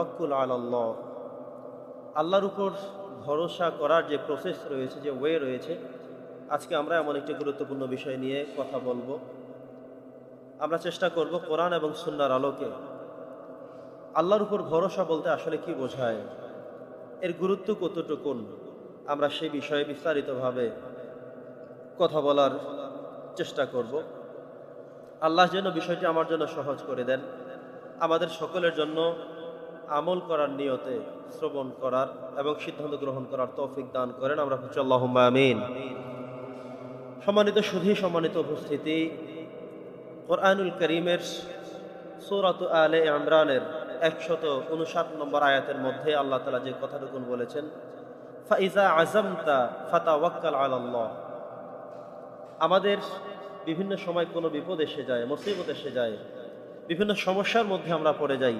তাওয়াক্কুল আলাল্লাহ। আল্লাহর উপর ভরসা করার যে প্রসেস রয়েছে, যে ওয়ে রয়েছে, আজকে আমরা এমন একটি গুরুত্বপূর্ণ বিষয় নিয়ে কথা বলব। আমরা চেষ্টা করব কোরআন এবং সুন্নার আলোকে আল্লাহর উপর ভরসা বলতে আসলে কি বোঝায়, এর গুরুত্ব কতটুকুন, আমরা সেই বিষয়ে বিস্তারিতভাবে কথা বলার চেষ্টা করব। আল্লাহ যেন বিষয়টি আমার জন্য সহজ করে দেন, আমাদের সকলের জন্য আমল করার নিয়তে শ্রবণ করার এবং সিদ্ধান্ত গ্রহণ করার তৌফিক দান করেন। আমরা হচ্ছে আল্লাহ আমিন। সম্মানিত সুধী, সম্মানিত উপস্থিতি, কোরআনুল করিমের সৌরাত আলে ইমরানের একশত উনষাট নম্বর আয়াতের মধ্যে আল্লাহ তালা যে কথাটুকুন বলেছেন, ফাইজা আজমতা ফাতা ওয়াক্কাল আল্লাহ আমাদের বিভিন্ন সময় কোনো বিপদ এসে যায়, মুসিবত এসে যায়, বিভিন্ন সমস্যার মধ্যে আমরা পড়ে যাই।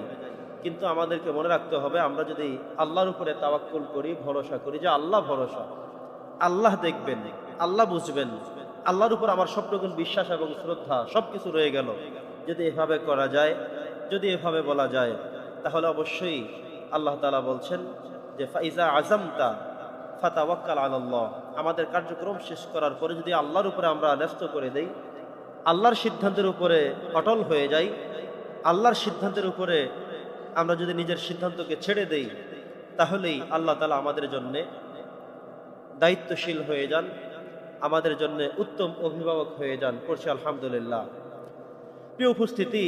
কিন্তু আমাদেরকে মনে রাখতে হবে, আমরা যদি আল্লাহর উপরে তাওয়াক্কুল করি, ভরসা করি যে আল্লাহ ভরসা, আল্লাহ দেখবেন, আল্লাহ বুঝবেন, আল্লাহর উপর আমার সবটুকুন বিশ্বাস এবং শ্রদ্ধা সব কিছু রয়ে গেল। যদি এভাবে করা যায়, যদি এভাবে বলা যায়, তাহলে অবশ্যই আল্লাহ তালা বলছেন যে, ফাইজা আজমতা ফাতাওয়াক্কাল আল্লাহ আমাদের কার্যক্রম শেষ করার পরে যদি আল্লাহর উপরে আমরা ন্যস্ত করে দেই, আল্লাহর সিদ্ধান্তের উপরে অটল হয়ে যাই, আল্লাহর সিদ্ধান্তের উপরে আমরা যদি নিজের সিদ্ধান্তকে ছেড়ে দেই, তাহলেই আল্লাহ তালা আমাদের জন্যে দায়িত্বশীল হয়ে যান, আমাদের জন্য উত্তম অভিভাবক হয়ে যান। করছে আলহামদুলিল্লাহ। প্রিয় উপস্থিতি,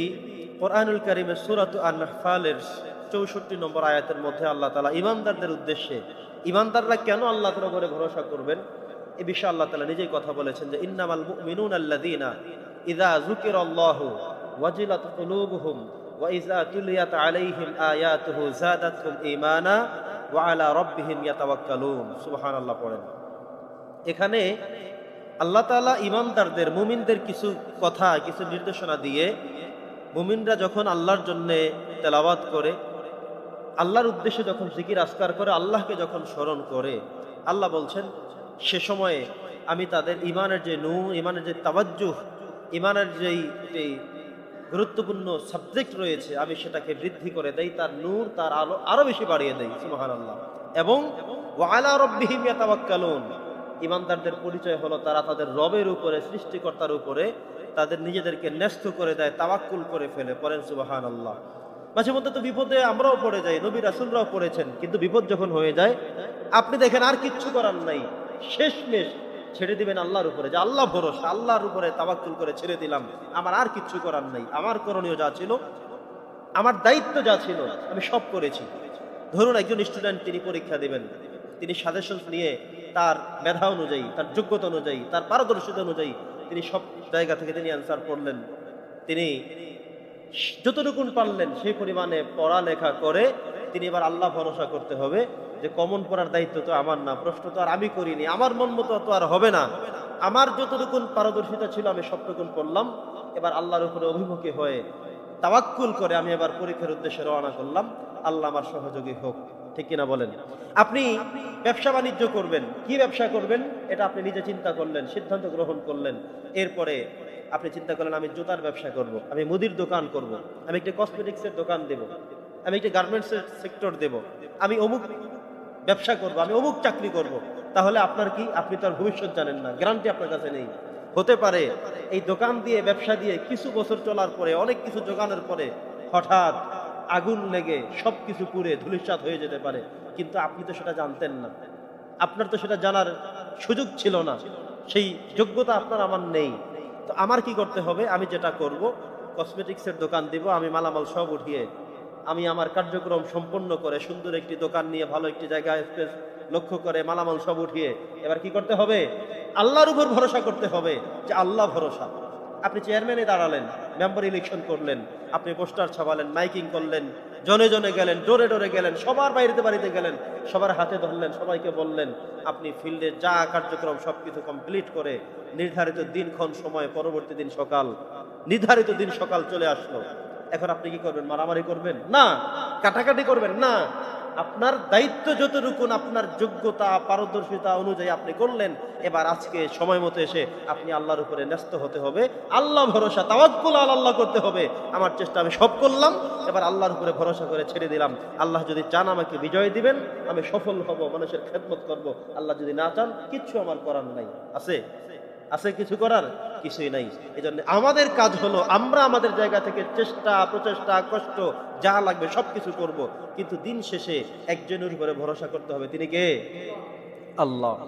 কোরআনুল করিমের সুরাত আনফালের চৌষট্টি নম্বর আয়াতের মধ্যে আল্লাহ তালা ইমানদারদের উদ্দেশ্যে, ইমানদাররা কেন আল্লাহ তালা করে ভরসা করবেন? এ বিষয়ে আল্লাহ তালা নিজেই কথা বলেছেন যে, ইন্নামাল মিনুন আল্লাদিনা ইদা জুকির আল্লাহ ওয়াজিলাত এখানে আল্লাহ তাআলা ইমানদারদের মুমিনদের কিছু কথা, কিছু নির্দেশনা দিয়ে মুমিনরা যখন আল্লাহর জন্যে তেলাওয়াত করে, আল্লাহর উদ্দেশ্যে যখন জিকির আসকার করে, আল্লাহকে যখন স্মরণ করে, আল্লাহ বলছেন, সে সময়ে আমি তাদের ইমানের যে নু ইমানের যে তাবাজ্জুহ ইমানের যেই গুরুত্বপূর্ণ সাবজেক্ট রয়েছে, আমি সেটাকে বৃদ্ধি করে দেই, তার নূর তার আলো আরও বেশি বাড়িয়ে দেই সুমহান আল্লাহ এবং ওয়ালা রব্বিহিম ইয়াতাওয়াক্কালুন, ইমানদারদের পরিচয় হলো তারা তাদের রবের উপরে, সৃষ্টিকর্তার উপরে, তাদের নিজেদেরকে ন্যস্ত করে দেয়, তাওয়াক্কুল করে ফেলে, পড়েন সুবাহান আল্লাহ মাঝে মধ্যে তো বিপদে আমরাও পড়ে যাই, নবী রাসুলরাও পড়েছেন, কিন্তু বিপদ যখন হয়ে যায়, আপনি দেখেন আর কিচ্ছু করার নাই, শেষমেশ ছেড়ে দিবেন আল্লাহর উপরে। যে আল্লাহ ভরসা, আল্লাহর উপরে তাবাক্কুল করে ছেড়ে দিলাম। আমার আর কিচ্ছু করার নাই। আমার করণীয় যা ছিল, আমার দায়িত্ব যা ছিল, আমি সব করেছি। ধরুন একজন স্টুডেন্ট তিনি পরীক্ষা দিবেন। তিনি সাজেশন নিয়ে তার মেধা অনুযায়ী, তার যোগ্যতা অনুযায়ী, তার পারদর্শিতা অনুযায়ী তিনি সব জায়গা থেকে তিনি অ্যান্সার করলেন তিনি যতটুকুন পারলেন, সেই পরিমাণে পড়ালেখা করে তিনি এবার আল্লাহ ভরসা করতে হবে। যে কমন পড়ার দায়িত্ব তো আমার না, প্রশ্ন তো আর আমি করিনি। আমার মন মতো তো আর হবে না। আমার যতটুকুন পারদর্শিতা ছিল, আমি সবটুকুন পড়লাম এবার আল্লাহর উপরে অভিমুখী হয়ে তাওয়াক্কুল করে আমি এবার পরীক্ষার উদ্দেশ্যে রওনা করলাম। আল্লাহ আমার সহযোগী হোক। ঠিক কিনা বলেন? আপনি ব্যবসা বাণিজ্য করবেন। কি ব্যবসা করবেন? এটা আপনি নিজে চিন্তা করলেন, সিদ্ধান্ত গ্রহণ করলেন। এরপরে আপনি চিন্তা করলেন, আমি জুতার ব্যবসা করব। আমি মুদির দোকান করব। আমি একটি কসমেটিক্সের দোকান দেব, আমি একটি গার্মেন্টসের সেক্টর দেব, আমি অমুক ব্যবসা করব, আমি অমুক চাকরি করব। তাহলে আপনার কি, আপনি তো আর ভবিষ্যৎ জানেন না, গ্যারান্টি আপনার কাছে নেই। হতে পারে, এই দোকান দিয়ে, ব্যবসা দিয়ে কিছু বছর চলার পরে, অনেক কিছু জোগানোর পরে, হঠাৎ আগুন লেগে সব কিছু পুড়ে, ধুলিসাৎ হয়ে যেতে পারে, কিন্তু আপনি তো সেটা জানতেন না। আপনার তো সেটা জানার সুযোগ ছিল না, সেই যোগ্যতা আপনার আমার নেই। তো আমার কি করতে হবে? আমি যেটা করব কসমেটিক্সের দোকান দিব, আমি মালামাল সব উঠিয়ে আমি আমার কার্যক্রম সম্পন্ন করে সুন্দর একটি দোকান নিয়ে ভালো একটি জায়গায় স্পেস লক্ষ্য করে মালামাল সব উঠিয়ে এবার কি করতে হবে? আল্লাহর উপর ভরসা করতে হবে যে আল্লাহ ভরসা। আপনি চেয়ারম্যানে দাঁড়ালেন, মেম্বার ইলেকশন করলেন, আপনি পোস্টার ছাপালেন, মাইকিং করলেন, জনে জনে গেলেন, ডোরে ডোরে গেলেন, সবার বাড়িতে বাড়িতে গেলেন, সবার হাতে ধরলেন, সবাইকে বললেন, আপনি ফিল্ডে যা কার্যক্রম সব কিছু কমপ্লিট করে নির্ধারিত দিনক্ষণ, সময়, পরবর্তী দিন সকাল, নির্ধারিত দিন সকাল চলে আসলো। এখন আপনি কি করবেন? মারামারি করবেন? না। কাটাকাটি করবেন? না। আপনার দায়িত্ব যতটুকুন, আপনার যোগ্যতা, পারদর্শিতা অনুযায়ী আপনি করলেন, এবার আজকে সময় মতো এসে আপনি আল্লাহর উপরে ন্যস্ত হতে হবে। আল্লাহ ভরসা, তাওয়াক্কুল আল আল্লাহ করতে হবে। আমার চেষ্টা আমি সব করলাম, এবার আল্লাহর উপরে ভরসা করে ছেড়ে দিলাম। আল্লাহ যদি চান আমাকে বিজয় দিবেন, আমি সফল হব, মানুষের খেদমত করব। আল্লাহ যদি না চান, কিচ্ছু আমার করার নাই। আছে? আছে কিছু করার? কিছুই নাই। এই জন্য আমাদের কাজ হলো, আমরা আমাদের জায়গা থেকে চেষ্টা, প্রচেষ্টা, কষ্ট, যা লাগবে সব কিছু করব। কিন্তু দিন শেষে একজনের উপরে ভরসা করতে হবে। তিনি কে? আল্লাহ।